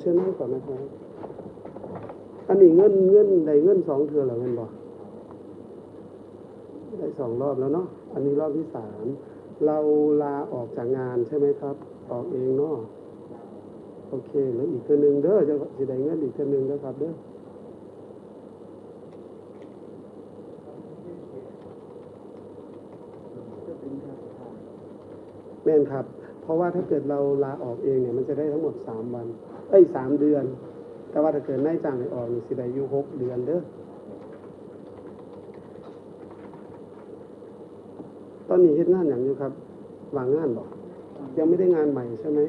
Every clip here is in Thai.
เชิญนั่งก่อนนะครับ อันนี้เงินเงินได้เงินสองเทือเหรอเงินบอกได้สองรอบแล้วเนาะ อันนี้รอบที่สาม เราลาออกจากงานใช่ไหมครับ ออกเองเนาะ โอเคแล้วอีกเทือหนึ่งเด้อจะสิได้เงินอีกเทือหนึ่งเด้อครับเด้อแม่นครับ เพราะว่าถ้าเกิดเราลาออกเองเนี่ย มันจะได้ทั้งหมดสามวัน ไอ้สามเดือน แต่ว่าถ้าเกิดนายจ้างให้ออกนี่สิได้อยู่หกเดือนเด้อตอนนี้เฮ็ดงานอย่างอยู่ครับวางงานบอกยังไม่ได้งานใหม่ใช่ไหม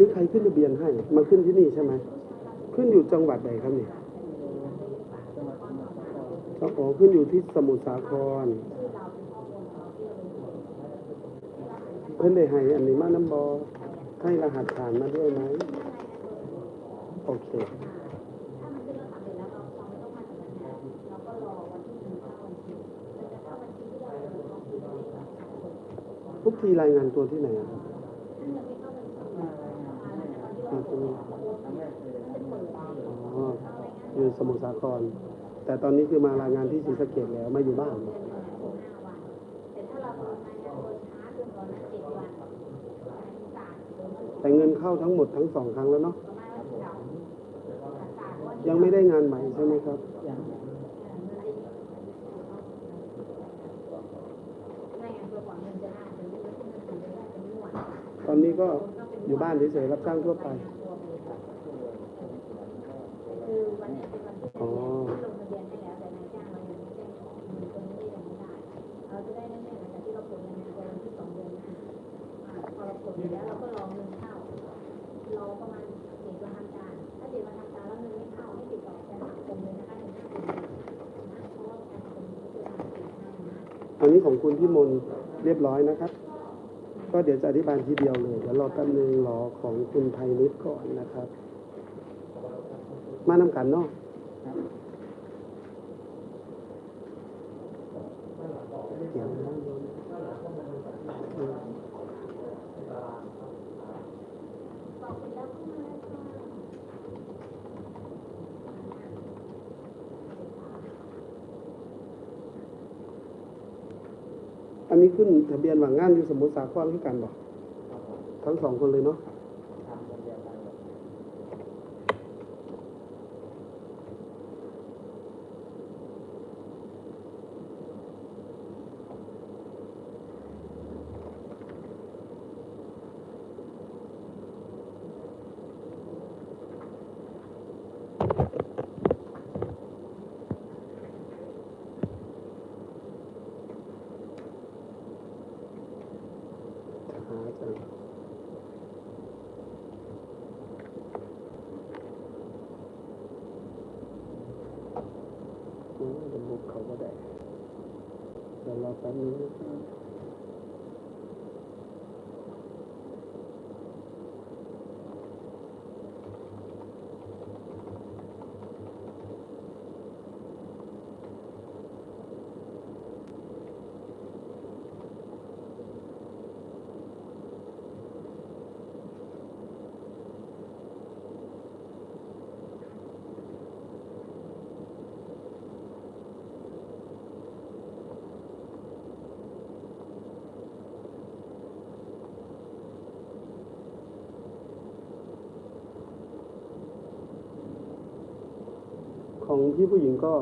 นี้ใครขึ้นทะเบียนให้ มาขึ้นที่นี่ใช่ไหม ขึ้นอยู่จังหวัดใดครับเนี่ยอ๋อขึ้นอยู่ที่สมุทรสาคร เพิ่นได้ให้อันนี้มาน้ำบอให้รหัสผ่านมาด้วยไหม โอเคทุกทีรายงานตัวที่ไหนครับ อยู่สมุทรสาคร แต่ตอนนี้คือมารายงานที่ศรีสะเกดแล้วไม่อยู่บ้านแต่เงินเข้าทั้งหมดทั้งสองครั้งแล้วเนาะยังไม่ได้งานใหม่ใช่ไหมครับตอนนี้ก็อยู่บ้านเฉยๆรับจ้างทั่วไป พอเราผลอยู่แล้วเราก็รอเงินเข้ารอประมาณเจ็ดวันทำการถ้าเจ็ดวันทำการแล้วเงินไม่เข้าให้ติดต่อแทนสังคมเลยนะคะถึงห้าสิบนะเพราะว่าการคมนี้คือทางติดให้นะอันนี้ของคุณพี่มนเรียบร้อยนะครับ ก็เดี๋ยวจะอธิบายทีเดียวเลยเดี๋ยวรอแป๊บนึงรอของคุณไทยนิดก่อนนะครับ มานำกันเนาะเดี๋ยวนะอืมอั นี้ขึ้นทะเบียนว่างงานอยู่สมุทรสาครคือกันบอกทั้งสองคนเลยเนาะ ช้าจังโอ้ยเดี๋ยวบุกเขาก็ได้เดี๋ยวรอแป๊บนึงนะครับ ของพี่ผู้หญิงก็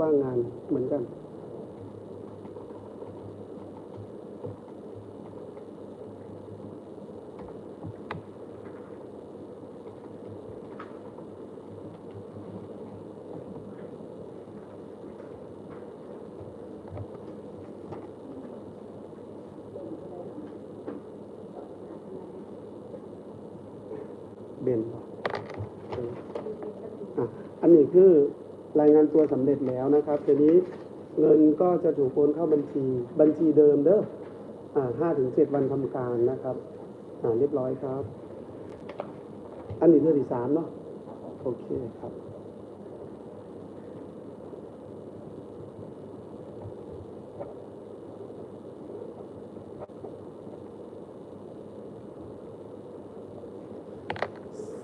ว่างงานเหมือนกัน เบนเหรอเอออะอันนี้คือ ตัวสำเร็จแล้วนะครับทีนี้เงินก็จะถูกโอนเข้าบัญชีบัญชีเดิมเด้ออ่าห้าถึงเจ็ดวันทำการนะครับอ่าเรียบร้อยครับ อันนี้เรื่องที่สามเนาะโอเคครับ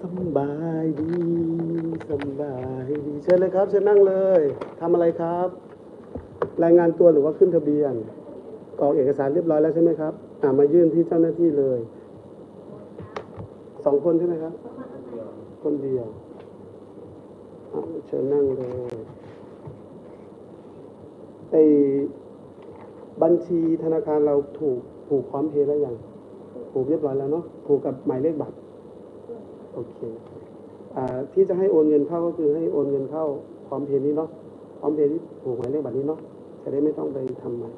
สบายดี สบายดีเชิญเลยครับเชิญนั่งเลยทำอะไรครับ รายงานตัวหรือว่าขึ้นทะเบียนกรอกเอกสารเรียบร้อยแล้วใช่ไหมครับอ่ามายื่นที่เจ้าหน้าที่เลยสองคนใช่ไหมครับ คนเดียวอ่าเชิญนั่งเลยไอ้บัญชีธนาคารเราถูกผูกพร้อมเพย์แล้วยังผูกเรียบร้อยแล้วเนาะผูกกับหมายเลขบัตร โอเค ที่จะให้โอนเงินเข้าก็คือให้โอนเงินเข้าพร้อมเพย์นี้เนาะพร้อมเพย์ที่ผูกหมายเลขบัตรนี้เนาะจะได้ไม่ต้องไปทำใหม่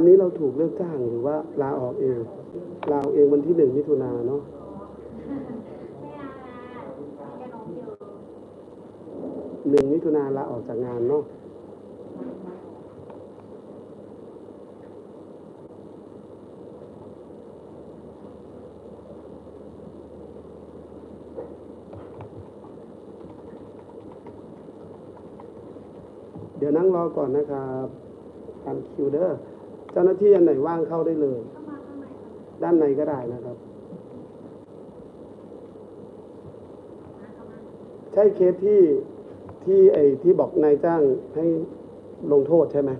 อันนี้เราถูกเลิกจ้างหรือว่าลาออกเองลาออกเองวันที่หนึ่งมิถุนาเนาะหนึ่งมิถุนาลาออกจากงานเนาะเดี๋ยวนั่งรอก่อนนะครับตามคิวเดอร์ เจ้าหน้าที่อันไหนว่างเข้าได้เลย ด้านในก็ได้นะครับ ใช่เคสที่ที่ไอ้ที่บอกนายจ้างให้ลงโทษใช่ไหม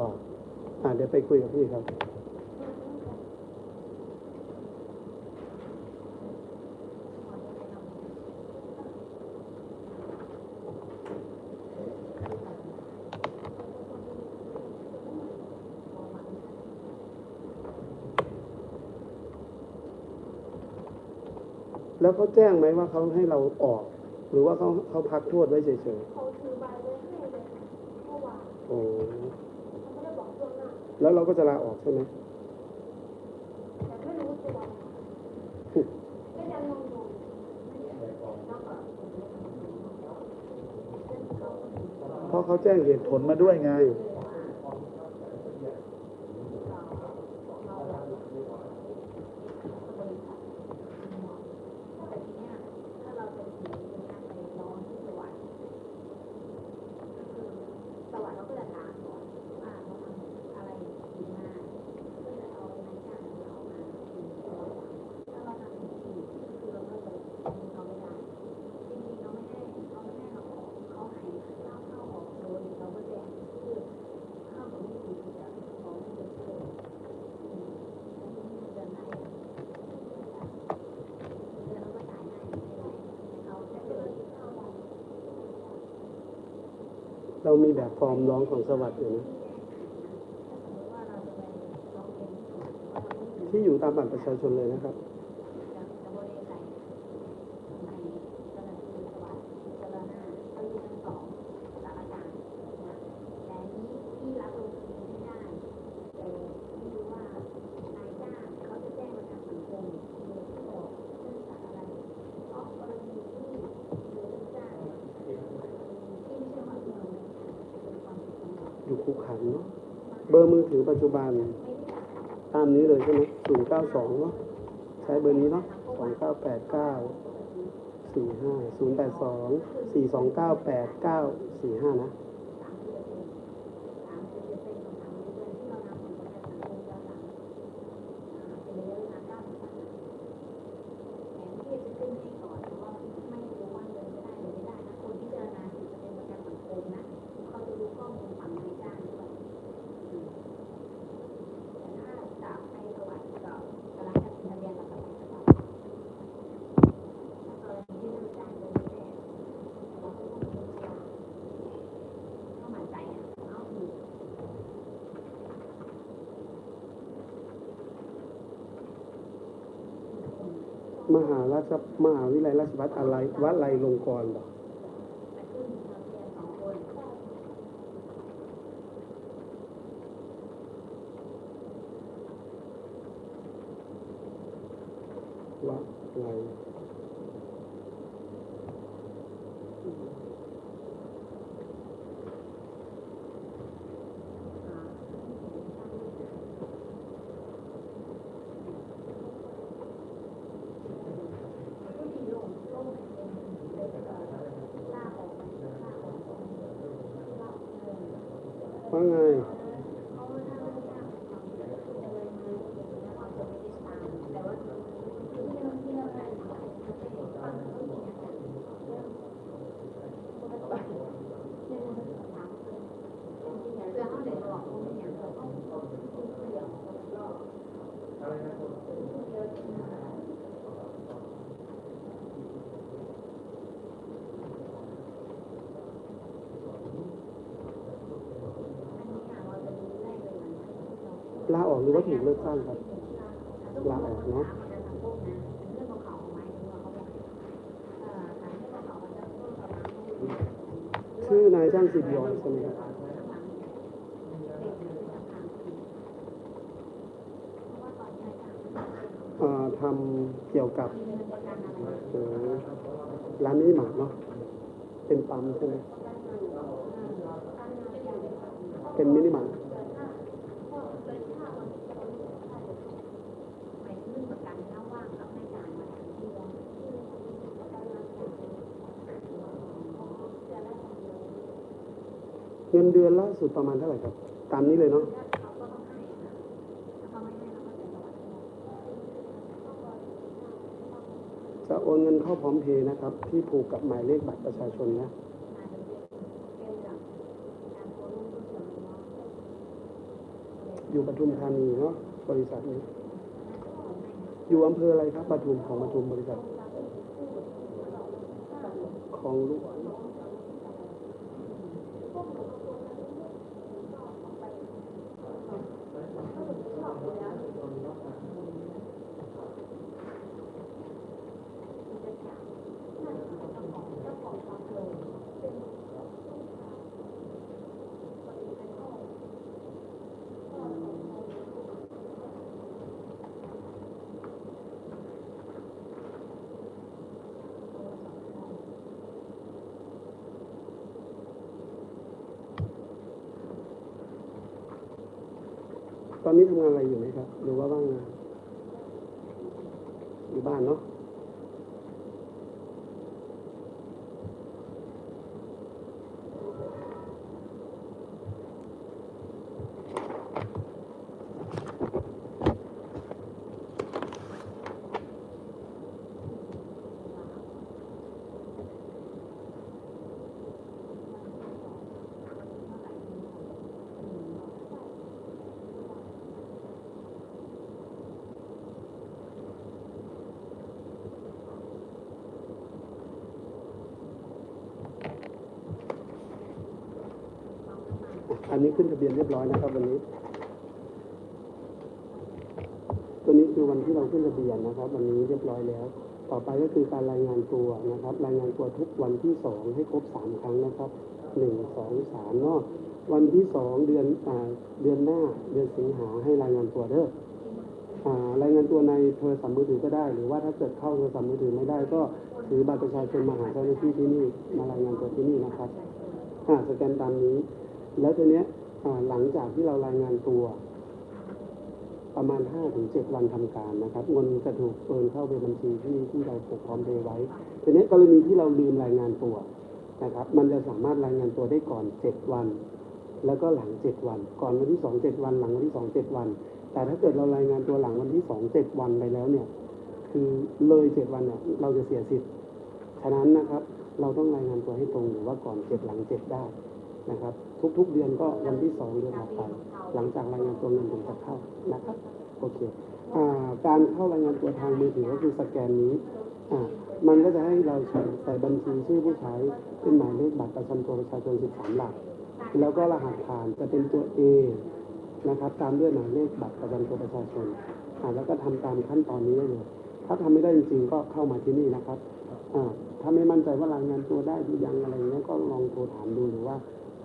บอกอ่าเดี๋ยวไปคุยกับพี่ครับ แล้วเขาแจ้งไหมว่าเขาให้เราออก หรือว่าเขาเขาพักโทษไว้เฉยเขาถือใบไว้ให้เลยเมื่อวานๆโอ้เขาไม่ได้บอกล่วงหน้าแล้วเราก็จะลาออกใช่ไหมแต่ไม่รู้ตัวก็ยังงงๆแล้วก็เพราะเขาแจ้งเหตุผลมาด้วยไง แต่ทีเนี้ยถ้าเราจะถือเป็นการไปร้องที่จังหวัดคือจังหวัดเราก็จะถามก่อนว่าเขาทำอะไรผิดมาก็จะเอานายจ้างของเรามาคุยกับเราถ้าเราทำผิดคือเราก็จะเขาไม่ได้จริงๆเขาไม่ให้เขาไม่ให้เราออกเขาให้เข้าเข้าออกโดยเราก็แจ้งคือเข้าของที่ดีที่จะของที่จะช่วยอืมเดือนไหน เดือนเราก็จ่ายให้ไม่เป็นไรเขาจะเดือนเข้าวัน เรา มีแบบฟอร์มร้องของสวัสดิ์อยู่นะที่จังหวัดว่าเราไม่มีที่อยู่ตามบัตรประชาชนเลยนะครับ จะจะบริใส่ในเจ้าหน้าที่จังหวัดเจริญหน้าเขาอยู่ชั้นสองสารกลางนะแต่อันนี้ที่รับลงทะเบียนไม่ได้แต่ไม่รู้ว่านายจ้างเขาจะแจ้งประกันสังคมหรือที่บอกเรื่องสารอะไรเพราะกรณีที่หรือลูกจ้างเนี่ยที่ไม่ใช่ว่าเราไม่ทำเป็นความผิดของเรา อยู่คูขันเนาะ เบอร์มือถือ ปัจจุบัน ตามนี้เลยใช่ไหมศูนย์เก้าสองเนาะใช้เบอร์นี้เนาะสองเก้าแปดเก้าสี่ห้าศูนย์แปดสองสี่สองเก้าแปดเก้าสี่ห้านะ มหาราชมหาวิทยาลัยราชภัฏอะไรวัดไรลงกรณ์เหรอไปขึ้นทะเบียนสองคน วัดไร อ่าก็ดีลงลงเป็นเป็นเอ่อลากออกมาลากออกมาลากเออ ว่าไง เขาถ้าไม่ยากจะเลยมาอย่างนี้แล้วเราจะไม่ได้ตามแต่ว่าที่เราที่เราได้ทำจะเห็นฟังเขาอย่างนี้ค่ะเรื่องปกติเรื่องมันจะถามเรื่องจริงๆอย่างเรื่องเขาเด็กหลอกเขาไม่อย่างเราต้องต้องเดียวก็อันนี้ค่ะเราจะรู้ได้เลยมัน ลาออกหรือว่าถูกเลิกจ้างครับลาออกเนาะชื่อนายจ้างสิบยอนใช่ไหมครับทำเกี่ยวกับร้านมินิมาร์ทเนาะเป็นปั๊มใช่ไหมเป็นมินิมาร์ท เงินเดือนล่าสุดประมาณเท่าไหร่ครับ ตามนี้เลยเนาะจะโอนเงินเข้าพร้อมเพย์นะครับ ที่ผูกกับหมายเลขบัตรประชาชนนะอยู่ปทุมธานีเนาะบริษัทนี้ อยู่อำเภออะไรครับปทุมของปทุมบริษัท ของลูก อนนี้ทำงานอะไรอยู่ไหมครับ หรือว่าว่างงานอยู่บ้านเนาะ อั นนี้ขึ้นทะเบียนเรียบร้อยนะครับ วันนี้ ตัวนี้คือวันที่เราขึ้นทะเบียนนะครับ วันนี้เรียบร้อยแล้ว ต่อไปก็คือการรายงานตัวนะครับ รายงานตัวทุกวันที่สองให้ครบสามครั้งนะครับหนึ่งสองสามเนาะวันที่สองเดือนอ่าเดือนหน้าเดือนสิงหาให้รายงานตัวเด้ออ่ารายงานตัวในโทรศัพท์มือถือก็ได้ หรือว่าถ้าเกิดเข้าโทรศัพท์มือถือไม่ได้ก็ถือบัตรประชาชนมาหาเจ้าหน้าที่ที่นี่มารายงานตัวที่นี่นะครับอ่าสแกนตามนี้ แล้วทีเนี้ยหลังจากที่เรารายงานตัว ประมาณ5-7วันทำการนะครับเงินจะถูกโอนเข้าไปบัญชีที่ที่เราปกพร้อมเพย์ไว้ทีนี้กรณีที่เราลืมรายงานตัวนะครับ มันจะสามารถรายงานตัวได้ก่อน 7 วัน แล้วก็หลัง 7 วัน ก่อนวันที่ 2 7 วัน หลังวันที่ 2 7 วัน แต่ถ้าเกิดเรารายงานตัวหลังวันที่ 2 7 วันไปแล้วเนี่ย คือเลย 7 วันเนี่ยเราจะเสียสิทธิ์ ฉะนั้นนะครับ เราต้องรายงานตัวให้ตรงหรือว่าก่อน 7 หลัง 7 ได้นะครับ ทุกๆเดือนก็วันที่2เดือนถัดไปหลังจากรายงานตัวเงินถึงจะเข้านะครับโอเคอการเข้ารายงานตัวทางมือถือก็คือสแกนนี้มันก็จะให้เราใส่บัญชีชื่อผู้ใช้เป็นหมายเลขบัตรประจำตัวประชาชน 13 หลัก แล้วก็รหัสผ่านจะเป็นตัว A นะครับ ตามด้วยหมายเลขบัตรประจำตัวประชาชนแล้วก็ทำตามขั้นตอนนี้ได้เลย ถ้าทำไม่ได้จริงๆก็เข้ามาที่นี่นะครับถ้าไม่มั่นใจว่ารายงานตัวได้หรือยังอะไรเงี้ยก็ลองโทรถามดูหรือว่า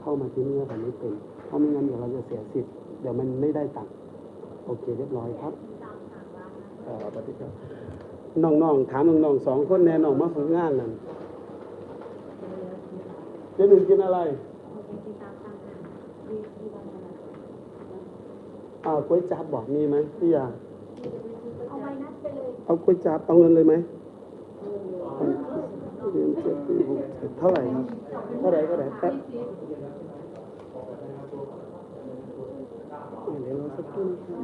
เข้ามาที่นี่ถ้าไม่เป็นเพราะไม่งั้นเดี๋ยวเราจะเสียสิทธิ์เดี๋ยวมันไม่ได้ตังค์โอเคเรียบร้อยครับเอ่อปฏิบัติน้องๆถามน้องๆสองคนแน่น้องมาฝึกงานนั่นเจ๊หนึ่งกินอะไรอ่ากล้วยจับบอกมีไหมพี่ยาเอาไว้นัดไปเลยเอากล้วยจับเอาเงินเลยไหมเดือนเจ็ดปีหกเจ็ดเท่าไหร่ครับเท่าไหร่เท่าไหร่แป๊บอ่าเดี๋ ยวเราสักครู่นะครับ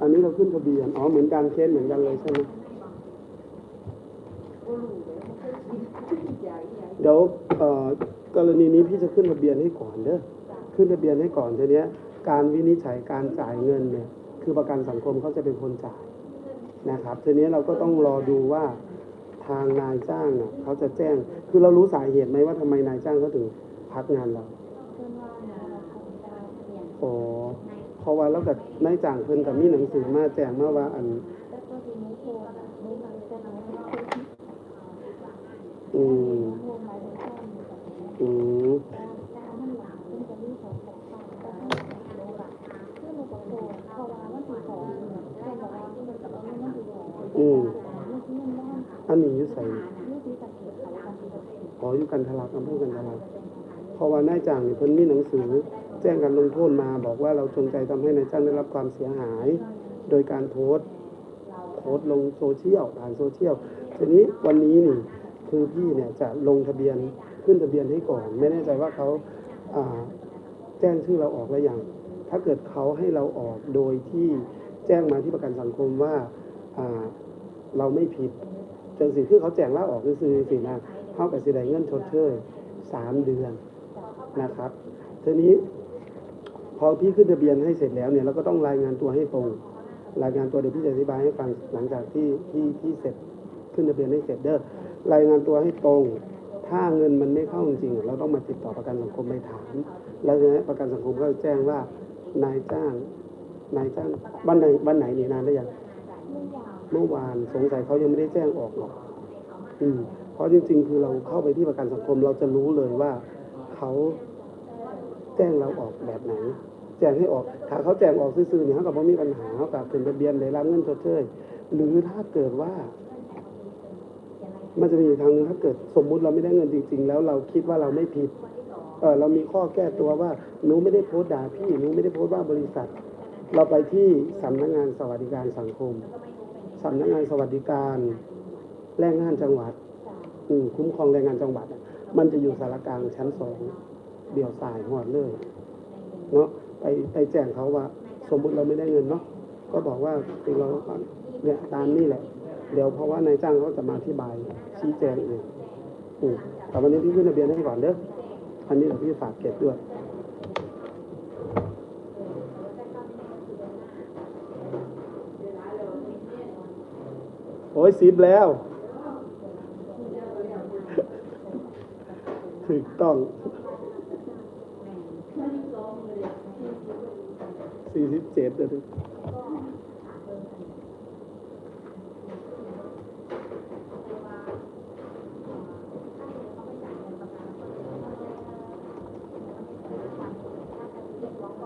อันนี้เราขึ้นทะเบียน อ๋อ เหมือนการเคสเหมือนกันเลยใช่ไหมเดี๋ยวกรณีนี้พี่จะขึ้นทะเบียนให้ก่อนเด้อ ขึ้นทะเบียนให้ก่อนทีเนี้ย การวินิจฉัยการจ่ายเงินเนี่ย คือประกันสังคมเขาจะเป็นคนจ่ายนะครับ ทีนี้เราก็ต้องรอดูว่าทางนายจ้างเนี่ยเขาจะแจ้ง คือเรารู้สาเหตุไหมว่าทำไมนายจ้างเขาถึงพักงานเรา อ๋อ เพ ราะว่าเรากับนายจ้างเพิ่นกับมีหนังสือมาแจ้งมาว่าอันอืมอืมอืมอันนี้อยู่ใส่ขออยู่กันทลักอำเภอกันทลัก เพราะว่านายจ้างเนี่ยเพิ่นมีหนังสือ แจ้งการลงโทษมาบอกว่าเราจงใจทำให้นายจ้างได้รับความเสียหาย โดยการโพสต์โพสต์ลงโซเชียลผ่านโซเชียลทีนี้วันนี้นี่คือพี่เนี่ยจะลงทะเบียนขึ้นทะเบียนให้ก่อน ไม่แน่ใจว่าเขาแจ้งชื่อเราออกแล้วยังถ้าเกิดเขาให้เราออกโดยที่แจ้งมาที่ประกันสังคมว่าเราไม่ผิดจังสิคือเขาแจ้งลาออกคือซื้อสินะเท่ากับสิได้เงินชดเชยสามเดือน นะครับทีนี้พอพี่ขึ้นทะเบียนให้เสร็จแล้วเนี่ยเราก็ต้องรายงานตัวให้ตรง รายงานตัวเดี๋ยวพี่จะอธิบายให้ฟังหลังจากที่ที่ที่เสร็จขึ้นทะเบียนให้เสร็จเด้อรายงานตัวให้ตรง ถ้าเงินมันไม่เข้าจริงๆเราต้องมาติดต่อประกันสังคมไปถาม แล้วเนี่ยประกันสังคมก็จะแจ้งว่านายจ้างนายจ้างวันไหนวันไหนนี่นานได้ยังเมื่อวานสงสัยเขายังไม่ได้แจ้งออกหรอก อืมเพราะจริง ๆ คือเราเข้าไปที่ประกันสังคมเราจะรู้เลยว่าเขา แจ้งเราออกแบบไหน แจ้งให้ออกถ้าเขาแจ้งออกซื่อๆเนี่ยเขาก็บ่มีปัญหาเขากับเป็นทะเบียนได้รับเงินชดเชยหรือถ้าเกิดว่า มันจะมีอีกทางหนึงถ้าเกิดสมมุติเราไม่ได้เงินจริง ๆ แล้วเราคิดว่าเราไม่ผิดเออเรามีข้อแก้ตัวว่าหนูไม่ได้โพสต์ด่าพี่หนูไม่ได้โพสต์ว่าบริษัท เราไปที่สำนักงานสวัสดิการสังคมสำนักงานสวัสดิการแรงงานจังหวัดอืมคุ้มครองแรงงานจังหวัดอะมันจะอยู่สารกลางชั้นสอง เดี่ยวสายหอดเลยเนาะไปไปแจ้งเขาว่า สมมุติเราไม่ได้เงินเนาะก็บอกว่าคือเราเนี่ยตามนี่แหละ เดี๋ยวเพราะว่านายจ้างเขาจะมาอธิบายชี้แจงเองอืมแต่วันนี้พี่ขึ้นทะเบียนให้ก่อนเด้ออันนี้เดี๋ยวพี่ฝากเก็บด้วยโอ้ยสิบแล้ว ถูกต้อง สี่สิบเจ็ดเลย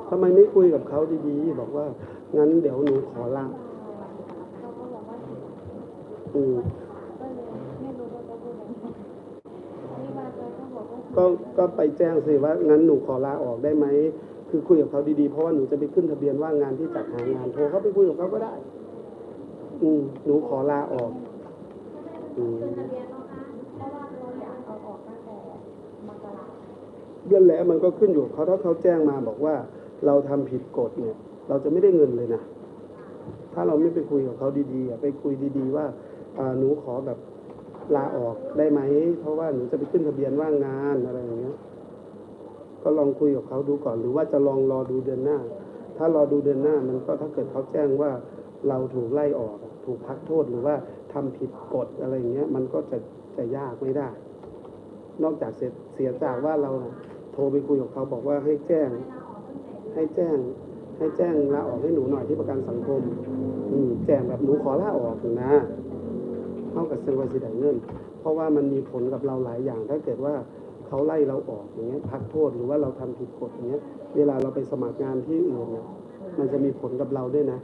ทำไมไม่คุยกับเขาดีๆ บอกว่า งั้นเดี๋ยวหนูขอลาอืมก็ก็ไปแจ้งสิว่างั้นหนูขอลาออกได้ไหม คือคุยกับเขาดีๆ เพราะว่าหนูจะไปขึ้นทะเบียนว่างงานที่จัดหางานโทรเข้าไปคุยกับเขาก็ได้ อืมหนูขอลาออกอืมเดือนแล้วมันก็ขึ้นอยู่เขาถ้าเขาแจ้งมาบอกว่า เราทำผิดกฎเนี่ย เราจะไม่ได้เงินเลยนะถ้าเราไม่ไปคุยกับเขาดีๆไปคุยดีๆว่าอ่าหนูขอแบบลาออกได้ไหม เพราะว่าหนูจะไปขึ้นทะเบียนว่างงานอะไรอย่างเงี้ย ก็ลองคุยกับเขาดูก่อน หรือว่าจะลองรอดูเดือนหน้า ถ้ารอดูเดือนหน้ามันก็ถ้าเกิดเขาแจ้งว่าเราถูกไล่ออก ถูกพักโทษหรือว่าทำผิดกฎอะไรเงี้ย มันก็จะจะยากไม่ได้ นอกจากเสียเสียจากว่าเราโทรไปคุยกับเขาบอกว่าให้แจ้ง ให้แจ้ง ให้แจ้งลาออกให้หนูหน่อยที่ประกันสังคม อืมแจ้งแบบหนูขอลาออกนะเท่ากับเซ็นวันสิไดเงินเพราะว่ามันมีผลกับเราหลายอย่างถ้าเกิดว่า เขาไล่เราออกอย่างเงี้ยพักโทษหรือว่าเราทำผิดกฎอย่างเงี้ย เวลาเราไปสมัครงานที่อื่นเนี่ยมันจะมีผลกับเราด้วยนะ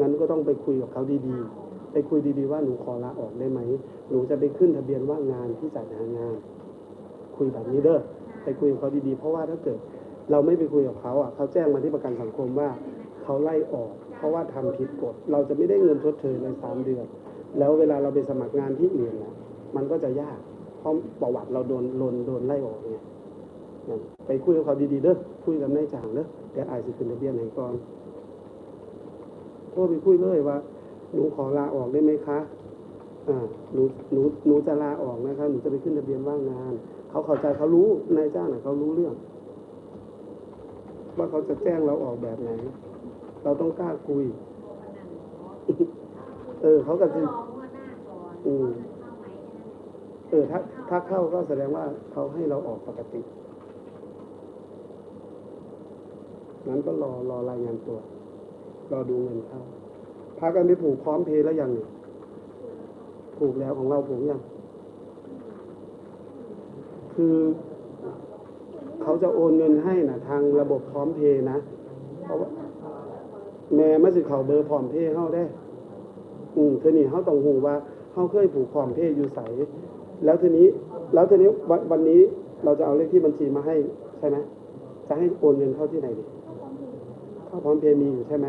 งั้นก็ต้องไปคุยกับเขาดีๆ ไปคุยดีๆว่าหนูขอลาออกได้ไหมหนูจะไปขึ้นทะเบียนว่างานที่จัดหางาน คุยแบบนี้เด้อไปคุยกับเขาดีๆ เพราะว่าถ้าเกิดเราไม่ไปคุยกับเขาอะเขาแจ้งมาที่ประกันสังคมว่าเขาไล่ออก เพราะว่าทำผิดกฎเราจะไม่ได้เงินชดเชยเลยสามเดือน แล้วเวลาเราไปสมัครงานที่อื่นนะมันก็จะยาก ราะประวัติเราโดนโดนโดนไล่ออกไงเนี่ยไปคุยกับเขาดีๆเด้อคุยกับนายจ้างเด้อเดี๋ยวอายสิขึ้นทะเบียนให้ก่อนโทรไปคุยเลยว่าหนูขอลาออกได้ไหมคะอ่าหนูหนูหนูจะลาออกนะคะหนูจะไปขึ้นทะเบียนว่างงาน เขาเข้าใจเขารู้นายจ้างน่ะเขารู้เรื่อง ว่าเขาจะแจ้งเราออกแบบไหน เราต้องกล้าคุย เออเขาก็ก็จะรอเมื่ เออถ้าถ้าเข้าก็แสดงว่าเขาให้เราออกปกติงั้นก็รอรอรายงานตัว รอดูเงินเข้าพากันไปผูกพร้อมเพย์แล้วยังผูกแล้วของเราผูกยัง คือเขาจะโอนเงินให้นะทางระบบพร้อมเพย์นะ เพราะว่าแม่มาสิเขาเบอร์พร้อมเพย์เข้าได้ อืมทีนี้เขาต้องหูว่าเขาเคยผูกพร้อมเพย์อยู่ใส แล้วทีนี้แล้วทีนี้วันวันนี้เราจะเอาเลขที่บัญชีมาให้ใช่ไหมจะให้โอนเงินเข้าที่ไหนดีเข้าพร้อมเพย์มีอยู่ใช่ไหม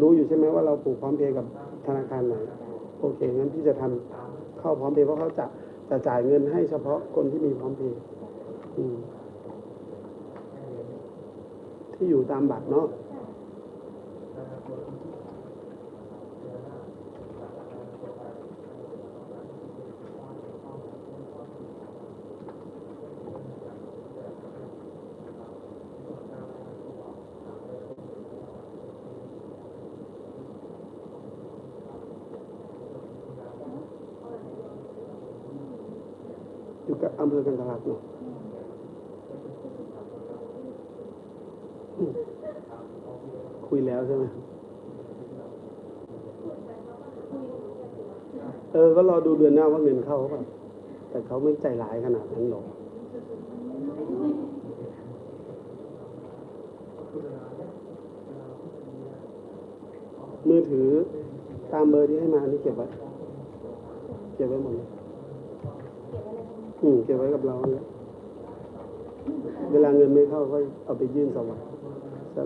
รู้อยู่ใช่ไหมว่าเราผูกพร้อมเพย์กับธนาคารไหนโอเคงั้นพี่จะทำเข้าพร้อมเพย์เพราะเขาจะจะจ่ายเงินให้เฉพาะคนที่มีพร้อมเพย์ที่อยู่ตามบัตรเนาะ อยู่กับอำเภอกันทลักเนาะอืมคุยแล้วใช่ไหมเออ ก็รอดูเดือนหน้าว่าเงินเข้าเปล่ะแต่เขาไม่ใจร้ายขนาดนั้นหรอกมือถือตามเบอร์ที่ให้มาอันนี้เก็บไว้ เก็บไว้หมดเลย อืมเก็บไว้กับเราเนี่ยเวลาเงินไม่เข้าก็เอาไปยื่นสวัสดิ์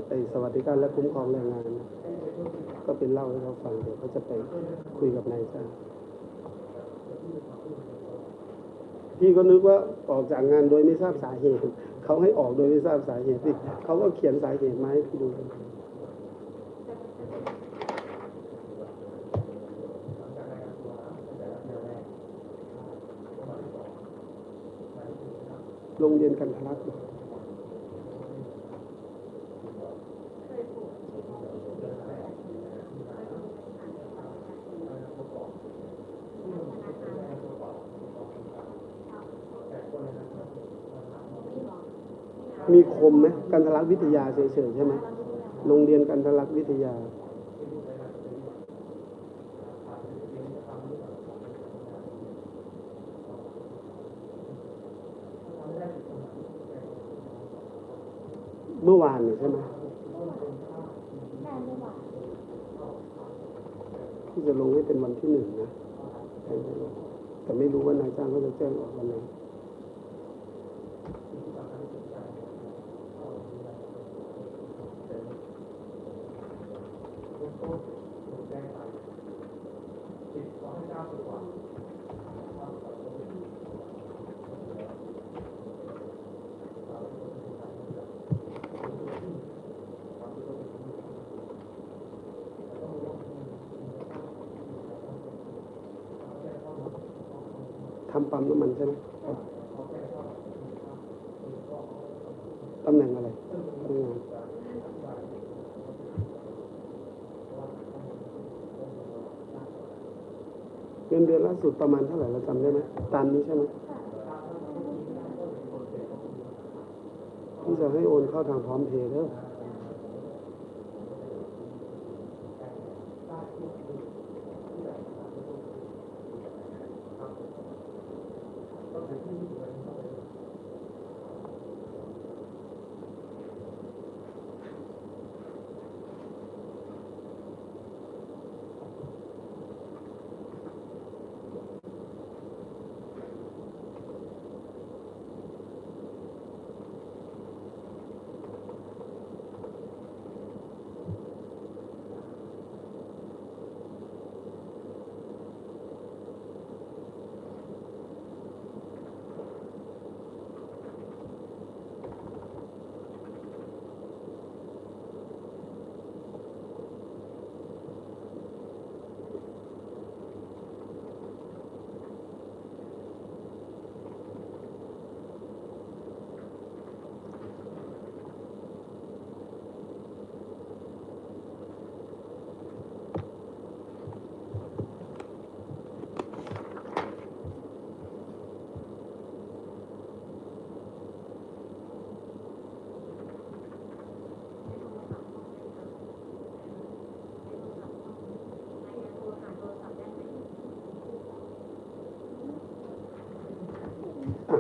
ไอสวัสดิการและคุ้มครองแรงงาน ก็เป็นเล่าให้เขาฟังเดี๋ยวเขาจะไปคุยกับนายจ้างพี่ก็นึกว่าออกจากงานโดยไม่ทราบสาเหตุ เขาให้ออกโดยไม่ทราบสาเหตุสิเขาก็เขียนสาเหตุมาให้พี่ดู เรียนกันทะลักมีคมไหมกันทะลักวิทยาเฉยๆใช่ไหมโรงเรียนกันทะลักวิทยา วานนี่ใช่ไหมที่จะลงให้เป็นวันที่หนึ่งนะแต่ไม่รู้ว่านายจ้างเขาจะแจ้งออกวันไหน ทำปั๊มน้ำมันใช่ไหมตำแหน่งอะไรพนักงานเงินเดือนล่าสุดประมาณเท่าไหร่เราจำได้ไหมตามนี้ใช่ไหมที่จะให้โอนเข้าทางพร้อมเพย์เด้อ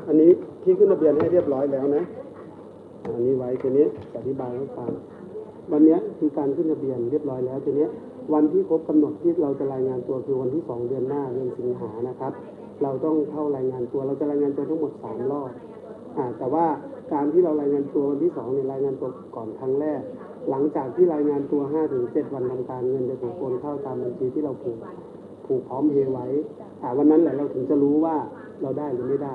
อันนี้พี่ขึ้นทะเบียนให้เรียบร้อยแล้วนะอันนี้ไว้ทีนี้อธิบายให้ฟังวันนี้คือการขึ้นทะเบียนเรียบร้อยแล้วทีนี้วันที่ครบกำหนดที่เราจะรายงานตัวคือวันที่สองเดือนหน้าเดือนสิงหานะครับ เราต้องเข้ารายงานตัวเราจะรายงานตัวทั้งหมดสามรอบอ่าแต่ว่าการที่เรารายงานตัววันที่สองเนี่ยรายงานตัวก่อนครั้งแรก หลังจากที่รายงานตัวห้าถึงเจ็ดวันทำการเงินจะถูกโอนเข้าตามบัญชีที่เราผูกผูกพร้อมเพย์ไว้อ่าวันนั้นแหละเราถึงจะรู้ว่าเราได้หรือไม่ได้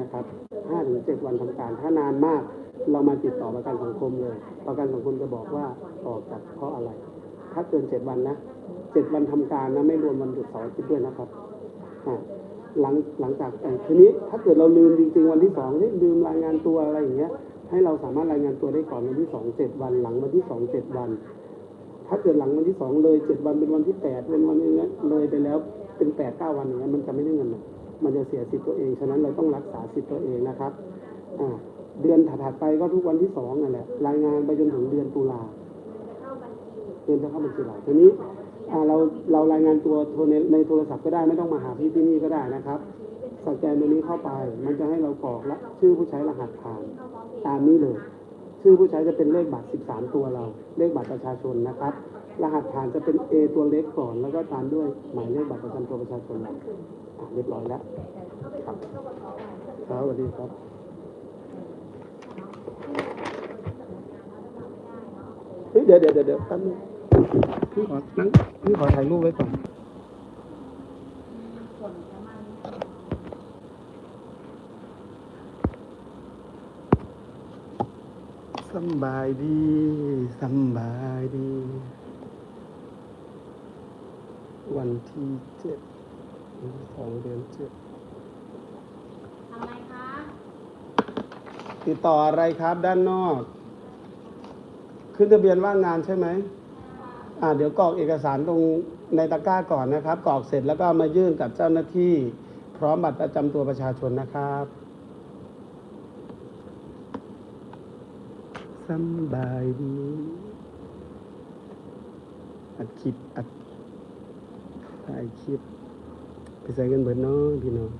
นะครับห้าถึงเจ็ดวันทำการ ถ้านานมาก เรามาติดต่อประกันสังคมเลย ประกันสังคมจะบอกว่าออกจากเพราะอะไร ถ้าเกินเจ็ดวันนะเจ็ดวันทำการนะไม่รวมวันหยุดเสาร์อาทิตย์ด้วยนะครับหลังหลังจากทีนี้ถ้าเกิดเราลืมจริงๆวันที่สองที่ลืมรายงานตัวอะไรอย่างเงี้ย ให้เราสามารถรายงานตัวได้ก่อนวันที่สองเจ็ดวัน หลังวันที่สองเจ็ดวัน ถ้าเกิดหลังวันที่สองเลยเจ็ดวันเป็นวันที่แปดเป็นวันนี้นเลยไปแล้วเป็นแปดเก้าวันอย่างเงี้ยมันจะไม่ได้เงินนะ มันจะเสียสิทธิ์ตัวเอง ฉะนั้นเราต้องรักษาสิทธิ์ตัวเองนะครับเดือนถัดๆไปก็ทุกวันที่สองนั่นแหละ รายงานไปจนถึงเดือนตุลาเดือนจะเข้าบัญชีเราทีนี้เราเรารายงานตัวโทรในในโทรศัพท์ก็ได้ไม่ต้องมาหาพี่ที่นี่ก็ได้นะครับสแกนตัวนี้เข้าไป มันจะให้เรากรอกละชื่อผู้ใช้รหัสผ่านตามนี้เลย ชื่อผู้ใช้จะเป็นเลขบัตร 13 ตัวเรา เลขบัตรประชาชนนะครับ รหัสผ่านจะเป็น A ตัวเล็กก่อน แล้วก็ตามด้วยหมายเลขบัตรประจำตัวประชาชนเราอะเรียบร้อยแล้ว ครับครับสวัสดีครับเฮ้ยเดี๋ยวเดี๋ยวเดี๋ยวเดี๋ยวแป๊บนึงพี่ขอนั่งพี่ขอถ่ายรูปไว้ก่อนสบายดีสบายดี วันที่เจ็ดของเดือนเจ็ดทำไมคะติดต่ออะไรครับด้านนอก ขึ้นทะเบียนว่างงานใช่ไหมอ่าเดี๋ยวกรอกเอกสารตรงในตะกร้าก่อนนะครับกรอกเสร็จแล้วก็เอามายื่นกับเจ้าหน้าที่ พร้อมบัตรประจำตัวประชาชนนะครับสำบายดีอัดคลิปอัด ถ่ายคลิป ไปใส่กันเบิดเนาะพี่น้อง